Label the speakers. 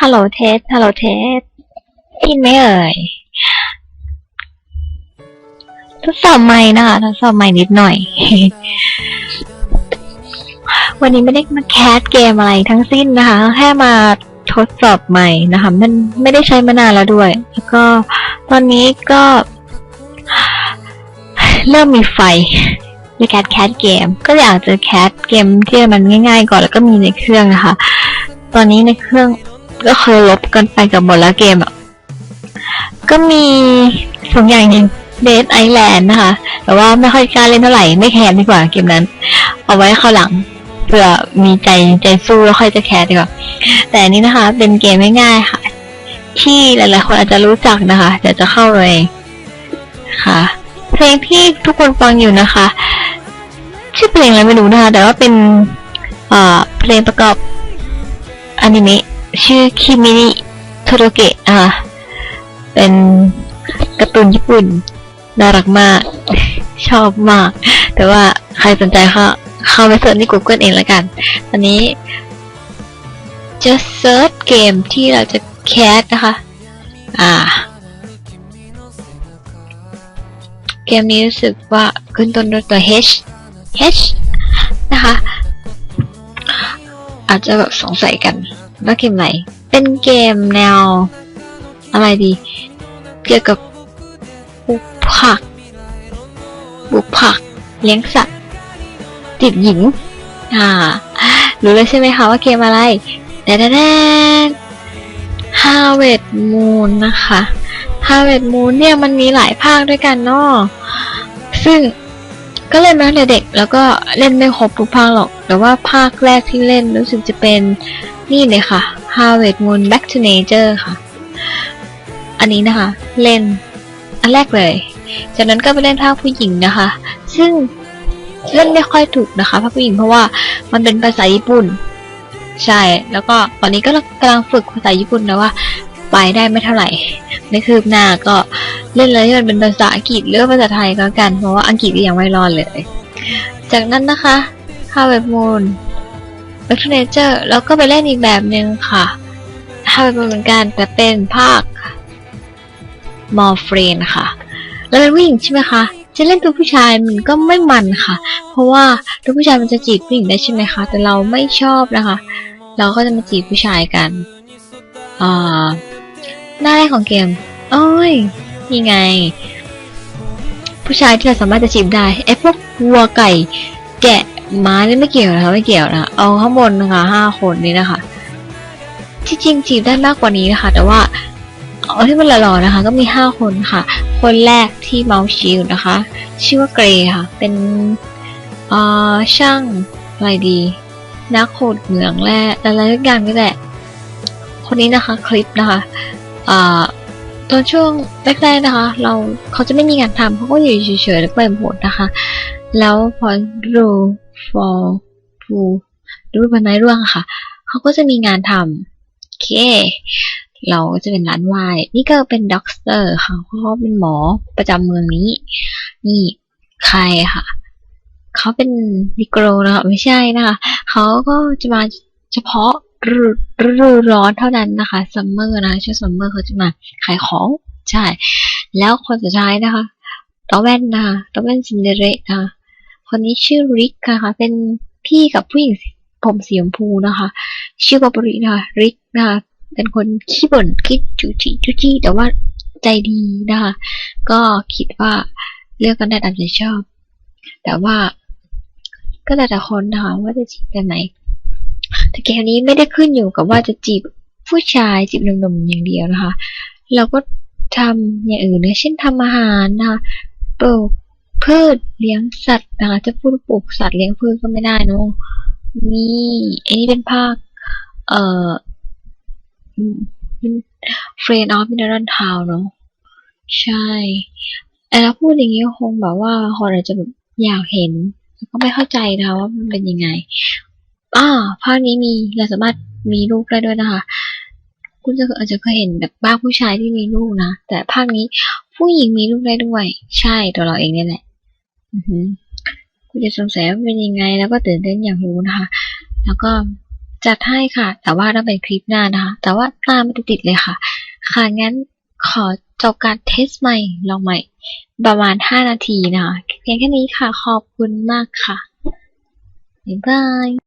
Speaker 1: ฮัลโหลเทส ฮัลโหลเทสได้ยินไหมเอ่ย ทดสอบใหม่นะคะทดสอบใหม่นิดหน่อย วันนี้ไม่ได้มาแคสเกมอะไรทั้งสิ้นนะคะ แค่มาทดสอบใหม่นะคะ มันไม่ได้ใช้มานานแล้วด้วย แล้วก็ตอนนี้ก็ เริ่มมีไฟ ในการแคสเกม ก็อยากจะแคสเกมที่มันง่าย ๆ ก่อนแล้วก็มีในเครื่องนะคะ ตอนนี้ในเครื่องก็เคยลบกันไปกับหมดแล้วเกมอะก็มีสองอย่างอย่งเดทไอแลนด์นะคะ แต่ว่าไม่ค่อยกล้าเล่นเท่าไหร่ ไม่แคร์ดีกว่าเกมนั้น เอาไว้ข้าวหลังเผื่อมีใจใจสู้แล้วค่อยจะแคร์ดีกว่า แต่นนี้นะคะ เป็นเกมง่ายๆค่ะ ที่หลายๆคนอาจจะรู้จักนะคะเดี๋ยวจะเข้าเลยค่ะ เพลงที่ทุกคนฟังอยู่นะคะ ชื่อเพลงอะไรไม่รู้นะคะ แต่ว่าเป็นเพลงประกอบอนิเมะชื่อคิมินิโทโรเกะนะคะเป็นการ์ตูนญี่ปุ่นน่ารักมาก ชอบมาก แต่ว่าใครสนใจก็เข้าไปเสิร์ชใน Google เองละกัน ตอนนี้ จะเซิร์ชเกมที่เราจะแคสนะคะ อ่า เกมนี้รู้สึกว่าขึ้นต้นด้วยตัว H H นะคะ อาจจะแบบสงสัยกันว่าเกมไหน เป็นเกมแนว อะไรดี เกี่ยวกับปลูกผักปลูกผัก เลี้ยงสัตว์จีบหญิง อ่า รู้เลยใช่ไหมคะว่าเกมอะไรแดนแดน Harvest Moon นะคะ Harvest Moon เนี่ยมันมีหลายภาคด้วยกันเนาะซึ่ง ก็เล่นมาตั้งแต่เด็กแล้วก็เล่นไม่ครบทุกภาคหรอก แต่ว่าภาคแรกที่เล่นรู้สึกจะเป็นนี่เลยค่ะ Harvest Moon Back to Nature ค่ะ อันนี้นะคะ เล่นอันแรกเลย จากนั้นก็ไปเล่นภาคผู้หญิงนะคะ ซึ่งเล่นไม่ค่อยถูกนะคะภาคผู้หญิงเพราะว่ามันเป็นภาษาญี่ปุ่น ใช่ แล้วก็ตอนนี้ก็กำลังฝึกภาษาญี่ปุ่นนะว่า ไปได้ไม่เท่าไหร่ไม่คืบหน้าก็ เล่นเลยที่มันเป็นภาษาอังกฤษหรือกภาษาไทยก็กัน เพราะว่าอังกฤษยังไม่รอดเลย จากนั้นนะคะ Harvest Moon Back to Nature แล้วก็ไปเล่นอีกแบบหนึ่งค่ะ Harvest Moon เหมือนกันแต่เป็นภาค m o r f r e e ค่ะ แล้วเป็นผู้หญิงใช่ไหมคะจะเล่นตัวผู้ชายมันก็ไม่มันค่ะ เพราะว่าตัวผู้ชายมันจะจีบผู้หญิงได้ใช่ไหมคะ แต่เราไม่ชอบนะคะ เราก็จะมาจีบผู้ชายกันอ่าหน้าแรกของเกม โอ้ย นี่ไง ผู้ชายที่เราสามารถจะจีบได้ไอ้พวกวัวไก่ แกะม้านี่ไม่เกี่ยวนะคะไม่เกี่ยวนะเอาข้างบนนะคะห้าคนนี้นะคะ ที่จริงจีบได้มากกว่านี้นะคะ แต่ว่าเอาที่มันหล่อๆนะคะ ก็มีห้าคนค่ะ คนแรกที่เมาส์ชิลนะคะ ชื่อว่าเกรย์ค่ะ เป็นเอ่อช่างอะไรดี นักขุดเหมืองแร่อะไรทุกอย่างนี่แหละ คนนี้นะคะ คลิปนะคะ อ่า ตอนช่วงแรกๆนะคะ เราเขาจะไม่มีงานทำเขาก็อยู่เฉยๆแล้วก็ไปหมดนะคะ แล้วพอรูฟอร์ฟูรูบันไนร่วงค่ะเขาก็จะมีงานทำโอเค เราก็จะเป็นร้านวายนี่ก็เป็นด็อกเตอร์ค่ะเพราะเขาเป็นหมอประจำเมืองนี้ นี่ใครค่ะเขาเป็นนิโกรนะคะไม่ใช่นะคะเขาก็จะมาเฉพาะ ฤดูร้อนเท่านั้นนะคะซัมเมอร์นะช่วงซัมเมอร์เขาจะมาขายของใช่แล้วคนสุดท้ายนะคะตอแว่นนะคะตอแว่นซินเดเรตนะคะคนนี้ชื่อริกนะคะเป็นพี่กับผู้หญิงผมสีชมพูนะคะ ชื่อบาบรินะคะริกนะคะเป็นคนขี้บ่นคิดจุจิจุจิแต่ว่าใจดีนะคะ ก็คิดว่าเลือกกันได้ตามใจชอบ แต่ว่าก็แต่ละคนนะคะว่าจะจีบแบบไหน แต่เกมนี้ไม่ได้ขึ้นอยู่กับว่าจะจีบผู้ชายจีบหนุ่มๆอย่างเดียวนะคะ เราก็ทำอย่างอื่นนะเช่นทำอาหารนะคะปลูกพืชเลี้ยงสัตว์นะคะจะพูดปลูกสัตว์เลี้ยงพืชก็ไม่ได้เนะนี่อันนี้เป็นภาค เอ่อเฟรนออฟมินเนอรัลทาวเนาะใช่แต่เราพูดอย่างนี้คงแบบว่าคนอาจจะแบบอยากเห็นแล้วก็ไม่เข้าใจนะคะว่ามันเป็นยังไง อ่าภาคนี้มีเราสามารถมีลูกได้ด้วยนะคะ คุณจะอาจจะเคยเห็นแบบบ้าผู้ชายที่มีลูกนะ แต่ภาคนี้ผู้หญิงมีลูกได้ด้วย ใช่ตัวเราเองเนี่ยแหละอือหือคุณจะสงสัยว่าเป็นยังไง แล้วก็ตื่นเต้นอยากรู้นะคะ แล้วก็จัดให้ค่ะ แต่ว่าต้องเป็นคลิปหน้านะคะ แต่ว่าตามมาติดเลยค่ะ ค่ะงั้นขอจบการเทสใหม่ลองใหม่ ประมาณ 5 นาทีนะคะเพียงแค่นี้ค่ะ ขอบคุณมากค่ะบ๊ายบาย